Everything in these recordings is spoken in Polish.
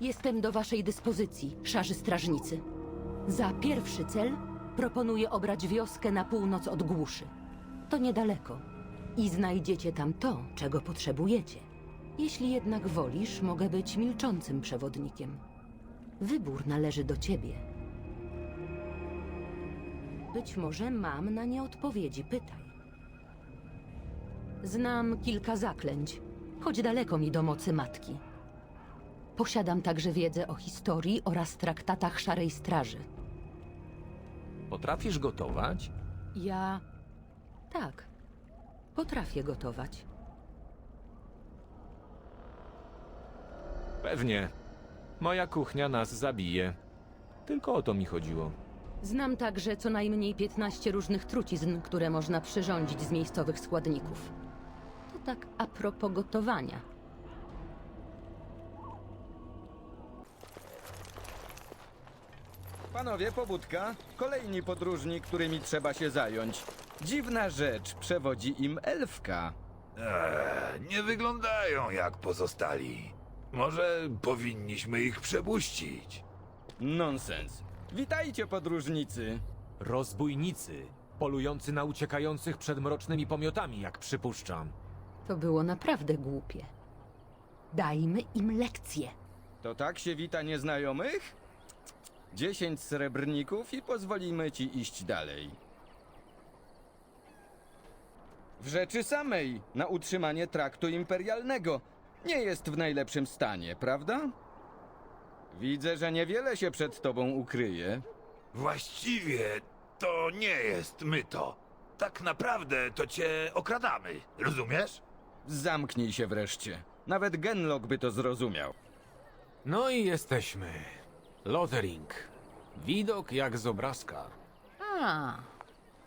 Jestem do waszej dyspozycji, szarzy strażnicy. Za pierwszy cel proponuję obrać wioskę na północ od głuszy. To niedaleko. I znajdziecie tam to, czego potrzebujecie. Jeśli jednak wolisz, mogę być milczącym przewodnikiem. Wybór należy do ciebie. Być może mam na nie odpowiedzi, pytaj. Znam kilka zaklęć, choć daleko mi do mocy matki. Posiadam także wiedzę o historii oraz traktatach Szarej Straży. Potrafisz gotować? Ja. Tak. Potrafię gotować. Pewnie. Moja kuchnia nas zabije. Tylko o to mi chodziło. Znam także co najmniej 15 różnych trucizn, które można przyrządzić z miejscowych składników. To tak a propos gotowania. Panowie, pobudka. Kolejni podróżni, którymi trzeba się zająć. Dziwna rzecz, przewodzi im elfka. Eee, nie wyglądają jak pozostali. Może powinniśmy ich przepuścić. Nonsens. Witajcie, podróżnicy. Rozbójnicy, polujący na uciekających przed mrocznymi pomiotami, jak przypuszczam. To było naprawdę głupie. Dajmy im lekcję. To tak się wita nieznajomych? Dziesięć srebrników i pozwolimy ci iść dalej. W rzeczy samej, na utrzymanie traktu imperialnego, nie jest w najlepszym stanie, prawda? Widzę, że niewiele się przed tobą ukryje. Właściwie to nie jest myto. Tak naprawdę to cię okradamy, rozumiesz? Zamknij się wreszcie. Nawet Genlock by to zrozumiał. No i jesteśmy. Lothering. Widok jak z obrazka. A,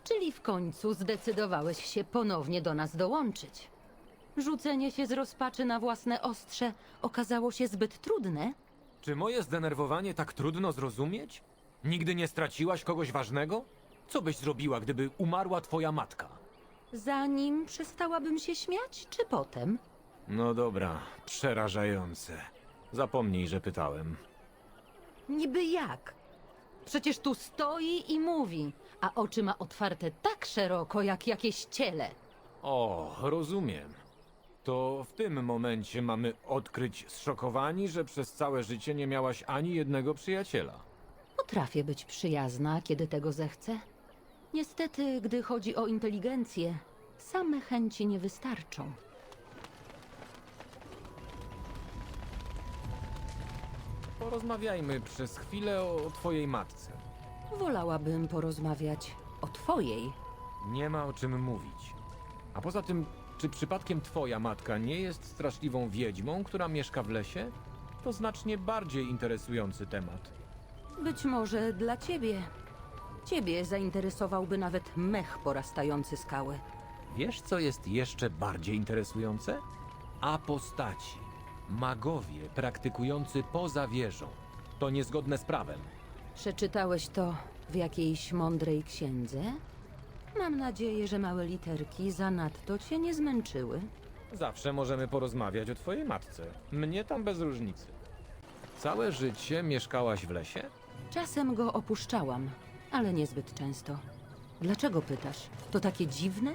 czyli w końcu zdecydowałeś się ponownie do nas dołączyć. Rzucenie się z rozpaczy na własne ostrze okazało się zbyt trudne? Czy moje zdenerwowanie tak trudno zrozumieć? Nigdy nie straciłaś kogoś ważnego? Co byś zrobiła, gdyby umarła twoja matka? Zanim przestałabym się śmiać, czy potem? No dobra, przerażające. Zapomnij, że pytałem. Niby jak? Przecież tu stoi i mówi, a oczy ma otwarte tak szeroko jak jakieś ciele. O, rozumiem. To w tym momencie mamy odkryć zszokowani, że przez całe życie nie miałaś ani jednego przyjaciela. Potrafię być przyjazna, kiedy tego zechcę. Niestety, gdy chodzi o inteligencję, same chęci nie wystarczą. Porozmawiajmy przez chwilę o twojej matce. Wolałabym porozmawiać o twojej. Nie ma o czym mówić. A poza tym, czy przypadkiem twoja matka nie jest straszliwą wiedźmą, która mieszka w lesie? To znacznie bardziej interesujący temat. Być może dla ciebie. Ciebie zainteresowałby nawet mech porastający skały. Wiesz, co jest jeszcze bardziej interesujące? Apostaci. Magowie praktykujący poza wieżą. To niezgodne z prawem. Przeczytałeś to w jakiejś mądrej księdze? Mam nadzieję, że małe literki zanadto cię nie zmęczyły. Zawsze możemy porozmawiać o twojej matce. Mnie tam bez różnicy. Całe życie mieszkałaś w lesie? Czasem go opuszczałam, ale niezbyt często. Dlaczego pytasz? To takie dziwne?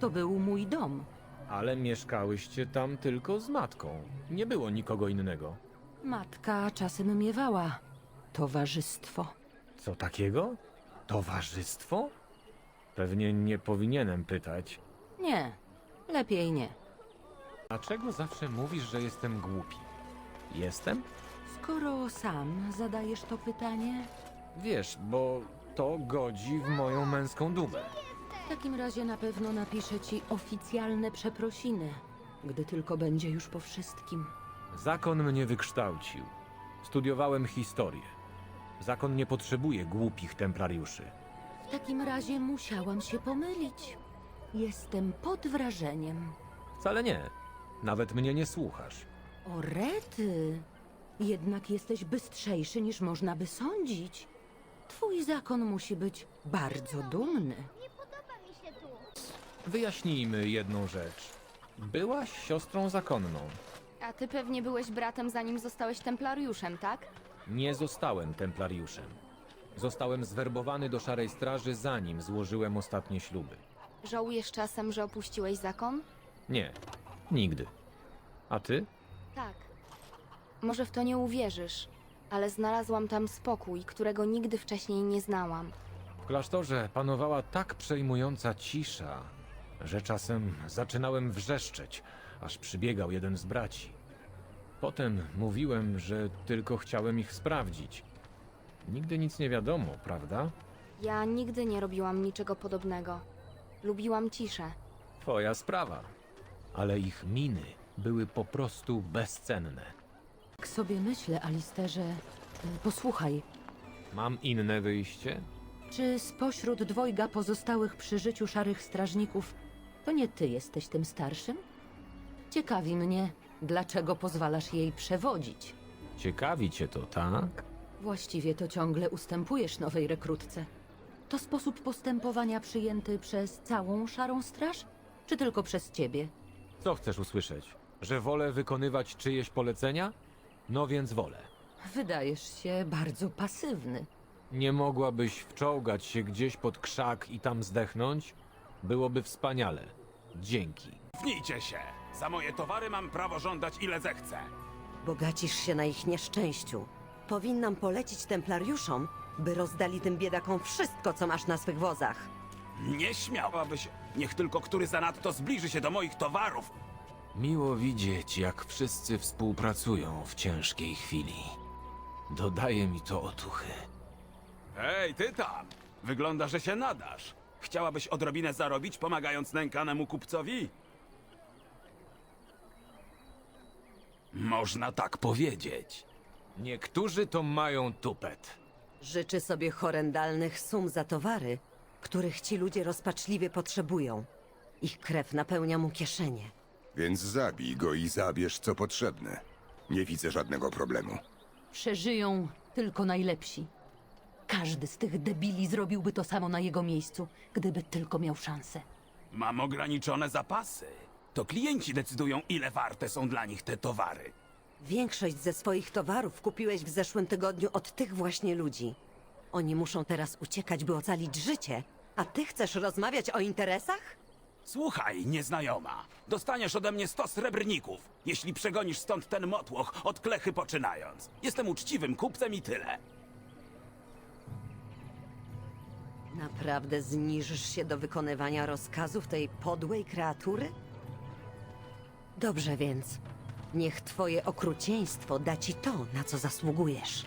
To był mój dom. Ale mieszkałyście tam tylko z matką. Nie było nikogo innego. Matka czasem miewała towarzystwo. Co takiego? Towarzystwo? Pewnie nie powinienem pytać. Nie, lepiej nie. Dlaczego zawsze mówisz, że jestem głupi? Jestem? Skoro sam zadajesz to pytanie, Wiesz, bo to godzi w moją męską dumę. W takim razie na pewno napiszę ci oficjalne przeprosiny, gdy tylko będzie już po wszystkim. Zakon mnie wykształcił. Studiowałem historię. Zakon nie potrzebuje głupich templariuszy. W takim razie musiałam się pomylić. Jestem pod wrażeniem. Wcale nie. Nawet mnie nie słuchasz. O rety! Jednak jesteś bystrzejszy niż można by sądzić. Twój zakon musi być bardzo dumny. Nie podoba mi się tu. Wyjaśnijmy jedną rzecz. Byłaś siostrą zakonną. A ty pewnie byłeś bratem, zanim zostałeś templariuszem, tak? Nie zostałem templariuszem. Zostałem zwerbowany do Szarej Straży zanim złożyłem ostatnie śluby. Żałujesz czasem, że opuściłeś zakon? Nie, nigdy. A ty? Tak. Może w to nie uwierzysz, ale znalazłam tam spokój, którego nigdy wcześniej nie znałam. W klasztorze panowała tak przejmująca cisza, że czasem zaczynałem wrzeszczeć, aż przybiegał jeden z braci. Potem mówiłem, że tylko chciałem ich sprawdzić. Nigdy nic nie wiadomo, prawda? Ja nigdy nie robiłam niczego podobnego. Lubiłam ciszę. Twoja sprawa. Ale ich miny były po prostu bezcenne. Tak sobie myślę, Alisterze. Posłuchaj, Mam inne wyjście? czy spośród dwojga pozostałych przy życiu szarych strażników, to nie ty jesteś tym starszym? Ciekawi mnie, dlaczego pozwalasz jej przewodzić. Ciekawi cię to, tak? Właściwie to ciągle ustępujesz nowej rekrutce. To sposób postępowania przyjęty przez całą szarą straż? Czy tylko przez ciebie? Co chcesz usłyszeć? Że wolę wykonywać czyjeś polecenia? No więc wolę. Wydajesz się bardzo pasywny. Nie mogłabyś wczołgać się gdzieś pod krzak i tam zdechnąć? Byłoby wspaniale. Dzięki. Pnijcie się! Za moje towary mam prawo żądać ile zechcę. Bogacisz się na ich nieszczęściu. Powinnam polecić templariuszom, by rozdali tym biedakom wszystko, co masz na swych wozach. Nie śmiałabyś. Niech tylko który zanadto zbliży się do moich towarów. Miło widzieć, jak wszyscy współpracują w ciężkiej chwili. Dodaje mi to otuchy. Hej, ty tam! Wygląda, że się nadasz. Chciałabyś odrobinę zarobić, pomagając nękanemu kupcowi? Można tak powiedzieć. Niektórzy to mają tupet. Życzy sobie horrendalnych sum za towary, których ci ludzie rozpaczliwie potrzebują. Ich krew napełnia mu kieszenie. Więc zabij go i zabierz co potrzebne. Nie widzę żadnego problemu. Przeżyją tylko najlepsi. Każdy z tych debili zrobiłby to samo na jego miejscu, gdyby tylko miał szansę. Mam ograniczone zapasy. To klienci decydują, ile warte są dla nich te towary. Większość ze swoich towarów kupiłeś w zeszłym tygodniu od tych właśnie ludzi. Oni muszą teraz uciekać, by ocalić życie, a ty chcesz rozmawiać o interesach? Słuchaj, nieznajoma. Dostaniesz ode mnie sto srebrników, jeśli przegonisz stąd ten motłoch, od klechy poczynając. Jestem uczciwym kupcem i tyle. Naprawdę zniżysz się do wykonywania rozkazów tej podłej kreatury? Dobrze więc. Niech twoje okrucieństwo da ci to, na co zasługujesz.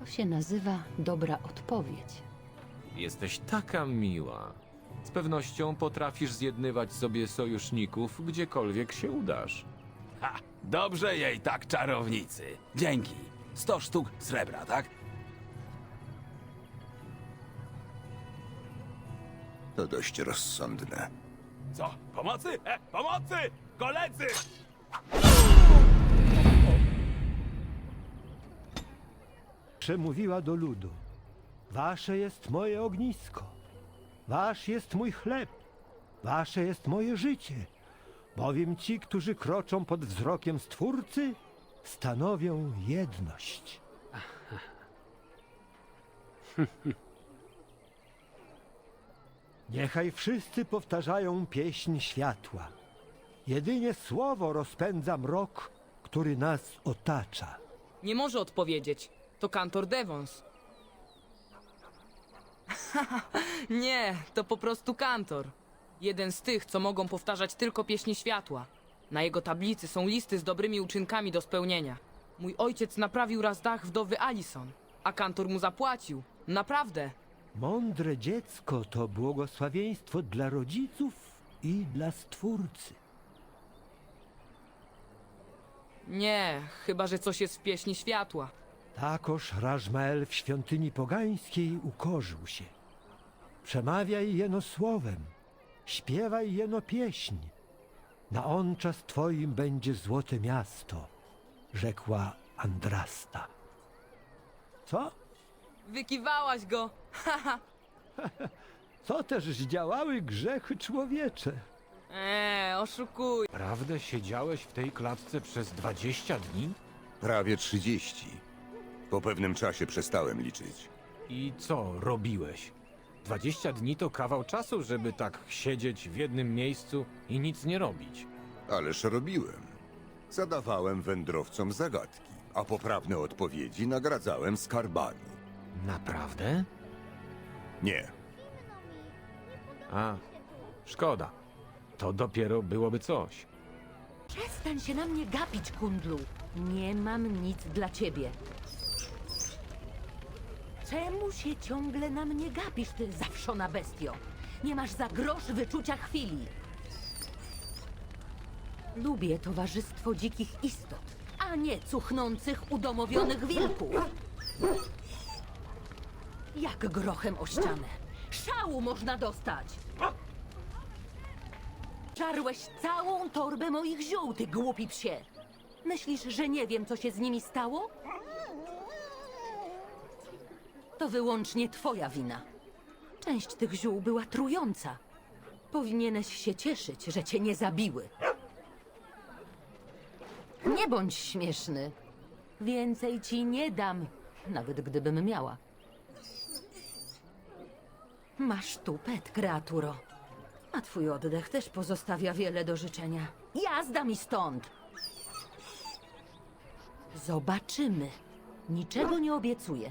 To się nazywa dobra odpowiedź. Jesteś taka miła. Z pewnością potrafisz zjednywać sobie sojuszników, gdziekolwiek się udasz. Ha! Dobrze jej tak, czarownicy. Dzięki. Sto sztuk srebra, tak? To dość rozsądne. Co? Pomocy? E, pomocy! Koledzy! przemówiła do ludu. Wasze jest moje ognisko, wasz jest mój chleb, wasze jest moje życie, bowiem ci, którzy kroczą pod wzrokiem Stwórcy, stanowią jedność. Niechaj wszyscy powtarzają pieśń światła. Jedynie słowo rozpędza mrok, który nas otacza. Nie może odpowiedzieć. To kantor Devons. nie, to po prostu kantor. Jeden z tych, co mogą powtarzać tylko pieśni światła. Na jego tablicy są listy z dobrymi uczynkami do spełnienia. Mój ojciec naprawił raz dach wdowy Alison, a kantor mu zapłacił. Naprawdę. Mądre dziecko to błogosławieństwo dla rodziców i dla Stwórcy. Nie, chyba że coś jest w pieśni światła. Takoż Rażmael w świątyni pogańskiej ukorzył się. Przemawiaj jeno słowem, śpiewaj jeno pieśń. Na on czas twoim będzie złote miasto, rzekła Andrasta. Co? Wykiwałaś go! Co też zdziałały grzechy człowiecze? Eee, oszukuj. Prawdę siedziałeś w tej klatce przez 20 dni? Prawie 30. Po pewnym czasie przestałem liczyć. I co robiłeś? 20 dni to kawał czasu, żeby tak siedzieć w jednym miejscu i nic nie robić. Ależ robiłem. Zadawałem wędrowcom zagadki, a poprawne odpowiedzi nagradzałem skarbami. Naprawdę? Nie, A, szkoda. To dopiero byłoby coś. Przestań się na mnie gapić, kundlu. Nie mam nic dla ciebie. Czemu się ciągle na mnie gapisz, ty zawszona bestio? Nie masz za grosz wyczucia chwili. Lubię towarzystwo dzikich istot, a nie cuchnących, udomowionych wilków. Jak grochem o ścianę. Szału można dostać. Czarłeś całą torbę moich ziół, ty głupi psie. Myślisz, że nie wiem, co się z nimi stało? To wyłącznie twoja wina. Część tych ziół była trująca. Powinieneś się cieszyć, że cię nie zabiły. Nie bądź śmieszny. Więcej ci nie dam, nawet gdybym miała. Masz tu pet, kreaturo. A twój oddech też pozostawia wiele do życzenia. Jazda mi stąd! Zobaczymy. Niczego nie obiecuję.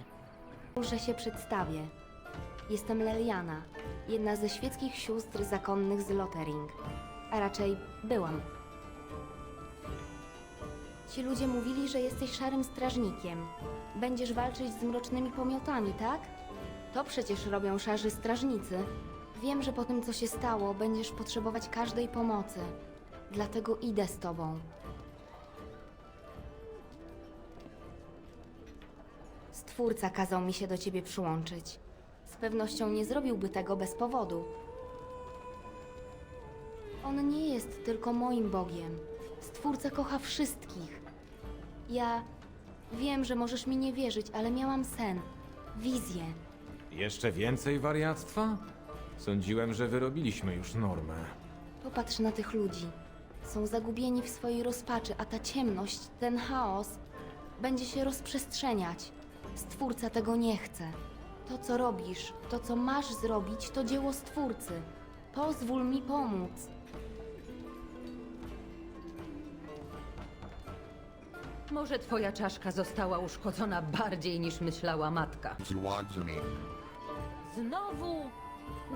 Że się przedstawię. Jestem Leliana, jedna ze świeckich sióstr zakonnych z Lothering. A raczej byłam. Ci ludzie mówili, że jesteś szarym strażnikiem. Będziesz walczyć z mrocznymi pomiotami, tak? To przecież robią szarzy strażnicy. Wiem, że po tym, co się stało, będziesz potrzebować każdej pomocy. Dlatego idę z tobą. Stwórca kazał mi się do ciebie przyłączyć. Z pewnością nie zrobiłby tego bez powodu. On nie jest tylko moim Bogiem. Stwórca kocha wszystkich. Ja wiem, że możesz mi nie wierzyć, ale miałam sen, wizję. Jeszcze więcej wariactwa? Sądziłem, że wyrobiliśmy już normę. Popatrz na tych ludzi. Są zagubieni w swojej rozpaczy, a ta ciemność, ten chaos będzie się rozprzestrzeniać. Stwórca tego nie chce. To, co robisz, to, co masz zrobić, to dzieło Stwórcy. Pozwól mi pomóc. Może twoja czaszka została uszkodzona bardziej niż myślała matka. Znowu?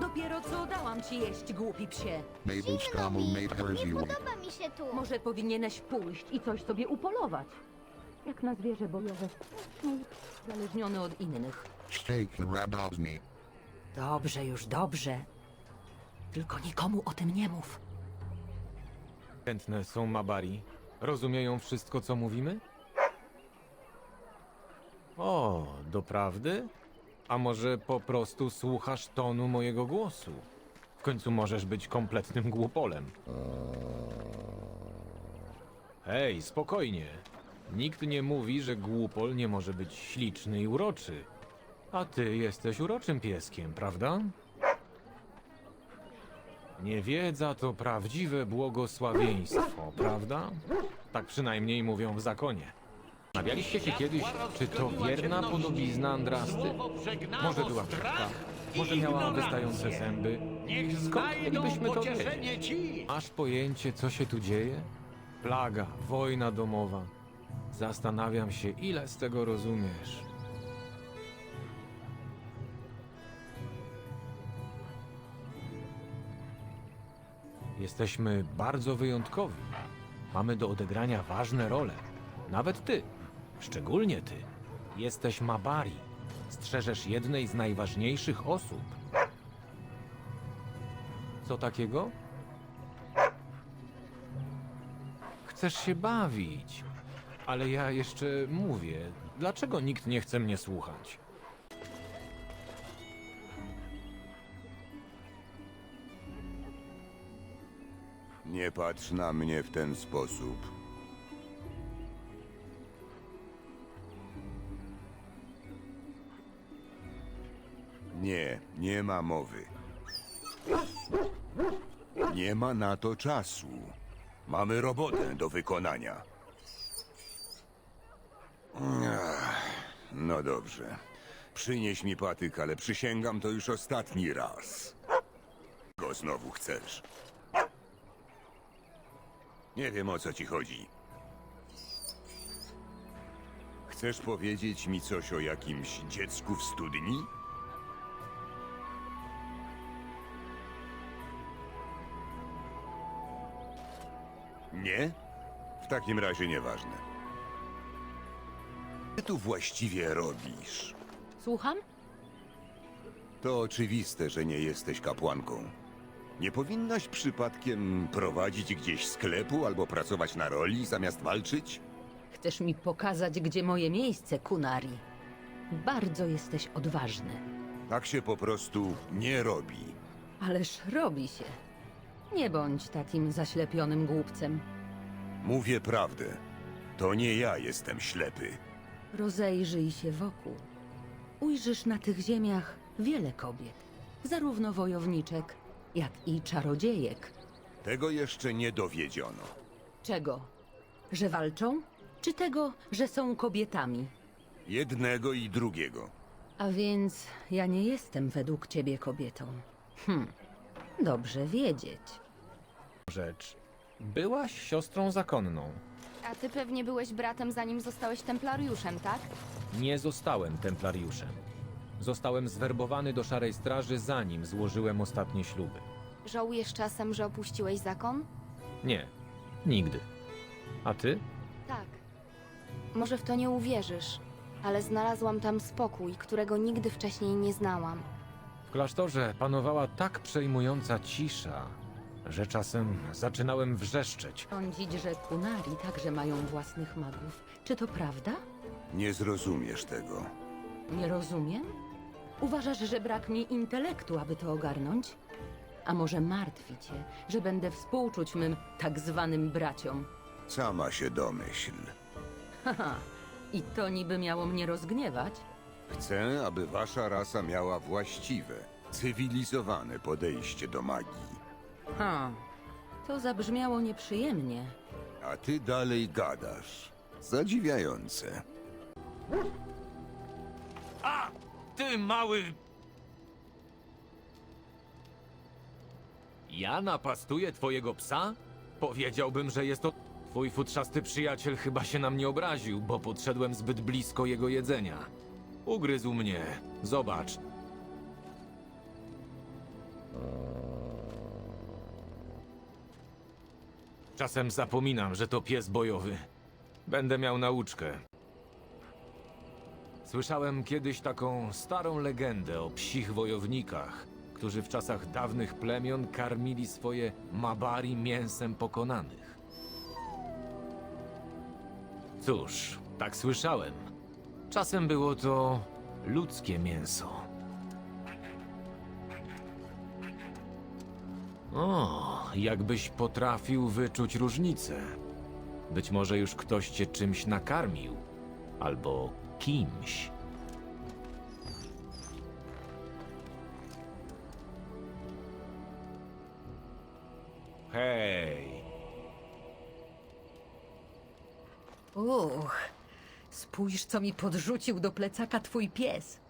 Dopiero co dałam ci jeść, głupi psie. Nie podoba mi się tu. Może powinieneś pójść i coś sobie upolować. Jak na zwierzę bojowe. Zależniony od innych. Dobrze, już dobrze. Tylko nikomu o tym nie mów. Chętne są Mabari. Rozumieją wszystko, co mówimy? O, doprawdy? A może po prostu słuchasz tonu mojego głosu? W końcu możesz być kompletnym głupolem. Hej, spokojnie. Nikt nie mówi, że głupol nie może być śliczny i uroczy. A ty jesteś uroczym pieskiem, prawda? Niewiedza to prawdziwe błogosławieństwo, prawda? Tak przynajmniej mówią w zakonie. Zastanawialiście się kiedyś, czy to wierna podobizna Andrasty? Może była brzydka, może miała wystające zęby. Skąd mielibyśmy to wiedzieć? Masz pojęcie, co się tu dzieje? Plaga, wojna domowa. Zastanawiam się, ile z tego rozumiesz. Jesteśmy bardzo wyjątkowi. Mamy do odegrania ważne role. Nawet ty, szczególnie ty, jesteś Mabari. Strzeżesz jednej z najważniejszych osób. Co takiego? Chcesz się bawić, ale ja jeszcze mówię. Dlaczego nikt nie chce mnie słuchać? nie patrz na mnie w ten sposób. Nie, nie ma mowy. Nie ma na to czasu. Mamy robotę do wykonania. No dobrze. Przynieś mi patyk, ale przysięgam to już ostatni raz. Go znowu chcesz. Nie wiem o co ci chodzi. Chcesz powiedzieć mi coś o jakimś dziecku w studni? Nie? W takim razie nieważne. Co ty tu właściwie robisz? Słucham? To oczywiste, że nie jesteś kapłanką. Nie powinnaś przypadkiem prowadzić gdzieś sklepu albo pracować na roli zamiast walczyć? Chcesz mi pokazać, gdzie moje miejsce, Kunari? Bardzo jesteś odważny. Tak się po prostu nie robi. Ależ robi się. Nie bądź takim zaślepionym głupcem. Mówię prawdę. To nie ja jestem ślepy. Rozejrzyj się wokół. Ujrzysz na tych ziemiach wiele kobiet, zarówno wojowniczek, jak i czarodziejek. Tego jeszcze nie dowiedziono. Czego? Że walczą? Czy tego, że są kobietami? Jednego i drugiego. A więc ja nie jestem według ciebie kobietą. Hm, dobrze wiedzieć. Rzecz. Byłaś siostrą zakonną. A ty pewnie byłeś bratem, zanim zostałeś templariuszem, tak? Nie zostałem templariuszem. Zostałem zwerbowany do Szarej Straży zanim złożyłem ostatnie śluby. Żałujesz czasem, że opuściłeś zakon? Nie, nigdy. A ty? Tak. Może w to nie uwierzysz, ale znalazłam tam spokój, którego nigdy wcześniej nie znałam. W klasztorze panowała tak przejmująca cisza, że czasem zaczynałem wrzeszczeć. Sądzić, że Kunari także mają własnych magów. Czy to prawda? Nie zrozumiesz tego. Nie rozumiem? Uważasz, że brak mi intelektu, aby to ogarnąć? A może martwi cię, że będę współczuć mym tak zwanym braciom? Sama się domyśl. Haha, i to niby miało mnie rozgniewać? Chcę, aby wasza rasa miała właściwe, cywilizowane podejście do magii. Ha, to zabrzmiało nieprzyjemnie. A ty dalej gadasz. Zadziwiające. A! Ty mały... Ja napastuję twojego psa? Powiedziałbym, że jest to... Twój futrzasty przyjaciel chyba się na mnie obraził, bo podszedłem zbyt blisko jego jedzenia. Ugryzł mnie. Zobacz. Czasem zapominam, że to pies bojowy. Będę miał nauczkę. Słyszałem kiedyś taką starą legendę o psich wojownikach, którzy w czasach dawnych plemion karmili swoje mabari mięsem pokonanych. Cóż, tak słyszałem. Czasem było to ludzkie mięso. O, jakbyś potrafił wyczuć różnicę. Być może już ktoś cię czymś nakarmił, albo kimś. Hej, Uch, spójrz, co mi podrzucił do plecaka twój pies.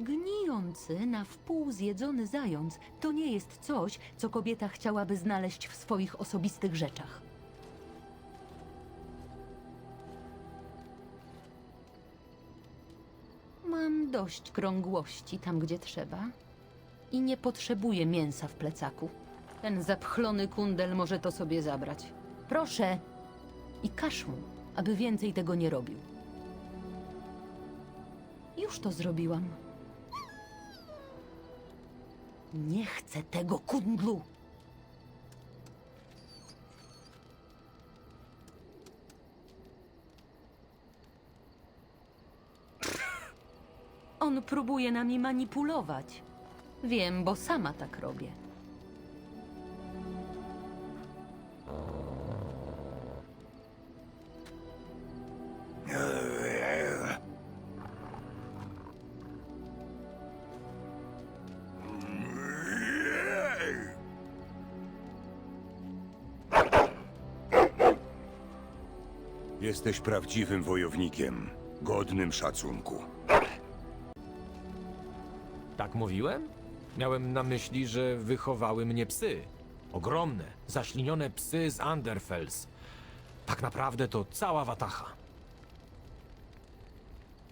Gnijący, na wpół zjedzony zając to nie jest coś, co kobieta chciałaby znaleźć w swoich osobistych rzeczach. Mam dość krągłości tam, gdzie trzeba i nie potrzebuję mięsa w plecaku. Ten zapchlony kundel może to sobie zabrać. Proszę i każ mu, aby więcej tego nie robił. Już to zrobiłam. Nie chcę tego kundlu. On próbuje nami manipulować. Wiem, bo sama tak robię. Jesteś prawdziwym wojownikiem, godnym szacunku. Tak mówiłem? Miałem na myśli, że wychowały mnie psy. Ogromne, zaślinione psy z Anderfels. Tak naprawdę to cała watacha.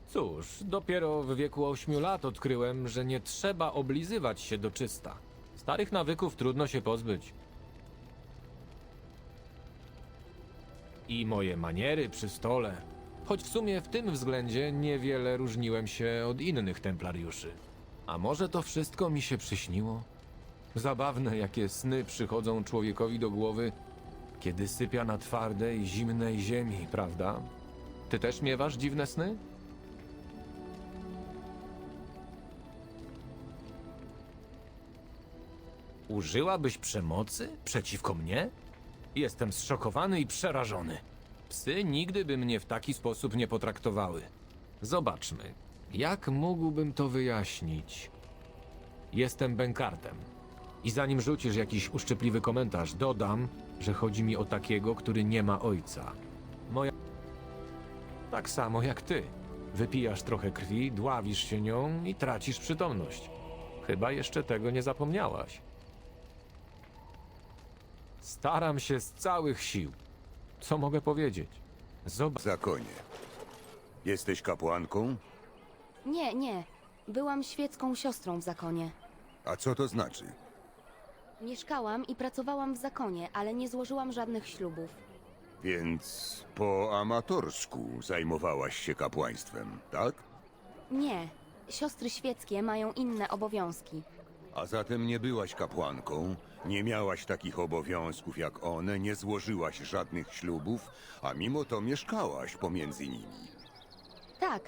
Cóż, dopiero w wieku ośmiu lat odkryłem, że nie trzeba oblizywać się do czysta. Starych nawyków trudno się pozbyć. I moje maniery przy stole. Choć w sumie w tym względzie niewiele różniłem się od innych templariuszy. A może to wszystko mi się przyśniło? Zabawne, jakie sny przychodzą człowiekowi do głowy, kiedy sypia na twardej, zimnej ziemi, prawda? Ty też miewasz dziwne sny? Użyłabyś przemocy przeciwko mnie? Jestem zszokowany i przerażony. Psy nigdy by mnie w taki sposób nie potraktowały. Zobaczmy, jak mógłbym to wyjaśnić. Jestem bękartem. I zanim rzucisz jakiś uszczypliwy komentarz, dodam, że chodzi mi o takiego, który nie ma ojca. Moja. Tak samo jak ty. Wypijasz trochę krwi, dławisz się nią i tracisz przytomność. Chyba jeszcze tego nie zapomniałaś. Staram się z całych sił. Co mogę powiedzieć? Zobacz. Zakonie. Jesteś kapłanką? Nie, nie. Byłam świecką siostrą w zakonie. A co to znaczy? Mieszkałam i pracowałam w zakonie, ale nie złożyłam żadnych ślubów. Więc po amatorsku zajmowałaś się kapłaństwem, tak? Nie. Siostry świeckie mają inne obowiązki. A zatem nie byłaś kapłanką, nie miałaś takich obowiązków jak one, nie złożyłaś żadnych ślubów, a mimo to mieszkałaś pomiędzy nimi. Tak.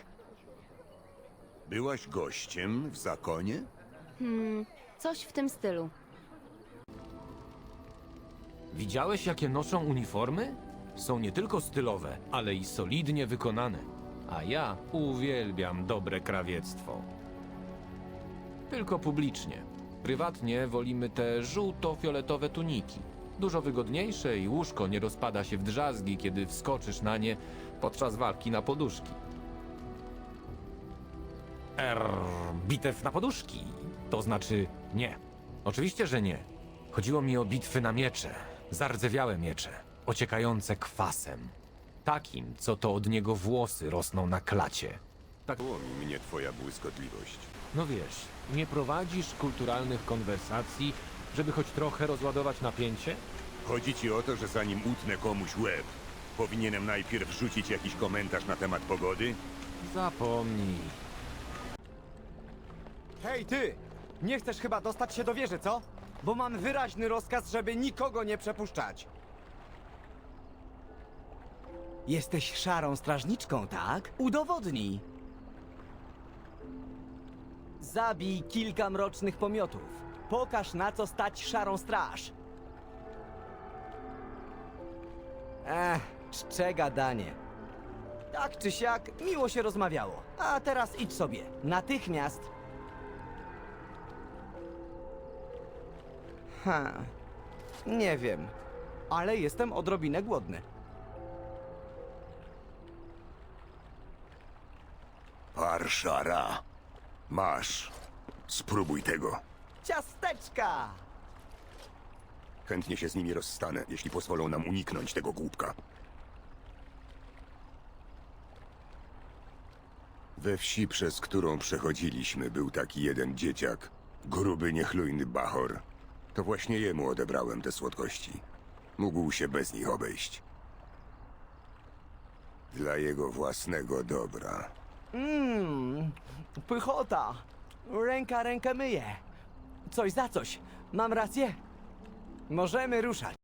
Byłaś gościem w zakonie? Hmm, coś w tym stylu. Widziałeś, jakie noszą uniformy? Są nie tylko stylowe, ale i solidnie wykonane. A ja uwielbiam dobre krawiectwo. Tylko publicznie. Prywatnie wolimy te żółto-fioletowe tuniki. Dużo wygodniejsze i łóżko nie rozpada się w drzazgi, kiedy wskoczysz na nie podczas walki na poduszki. Er, bitew na poduszki. To znaczy nie. Oczywiście, że nie. Chodziło mi o bitwy na miecze. Zardzewiałe miecze, ociekające kwasem. Takim, co to od niego włosy rosną na klacie. Tak, Łomi mnie twoja błyskotliwość. no wiesz, nie prowadzisz kulturalnych konwersacji, żeby choć trochę rozładować napięcie? Chodzi ci o to, że zanim utnę komuś łeb, powinienem najpierw rzucić jakiś komentarz na temat pogody? Zapomnij. Hej ty! Nie chcesz chyba dostać się do wieży, co? Bo mam wyraźny rozkaz, żeby nikogo nie przepuszczać. Jesteś szarą strażniczką, tak? Udowodnij! Zabij kilka mrocznych pomiotów. Pokaż na co stać szarą straż. Ech, czcze gadanie. Tak czy siak, miło się rozmawiało. A teraz idź sobie. Natychmiast Ha, nie wiem, ale jestem odrobinę głodny. Parszara. Masz. Spróbuj tego. Ciasteczka! Chętnie się z nimi rozstanę, jeśli pozwolą nam uniknąć tego głupka. We wsi, przez którą przechodziliśmy, był taki jeden dzieciak. Gruby, niechlujny bachor. To właśnie jemu odebrałem te słodkości. Mógł się bez nich obejść. Dla jego własnego dobra. Mmm, pychota. Ręka rękę myje. Coś za coś. Mam rację? Możemy ruszać.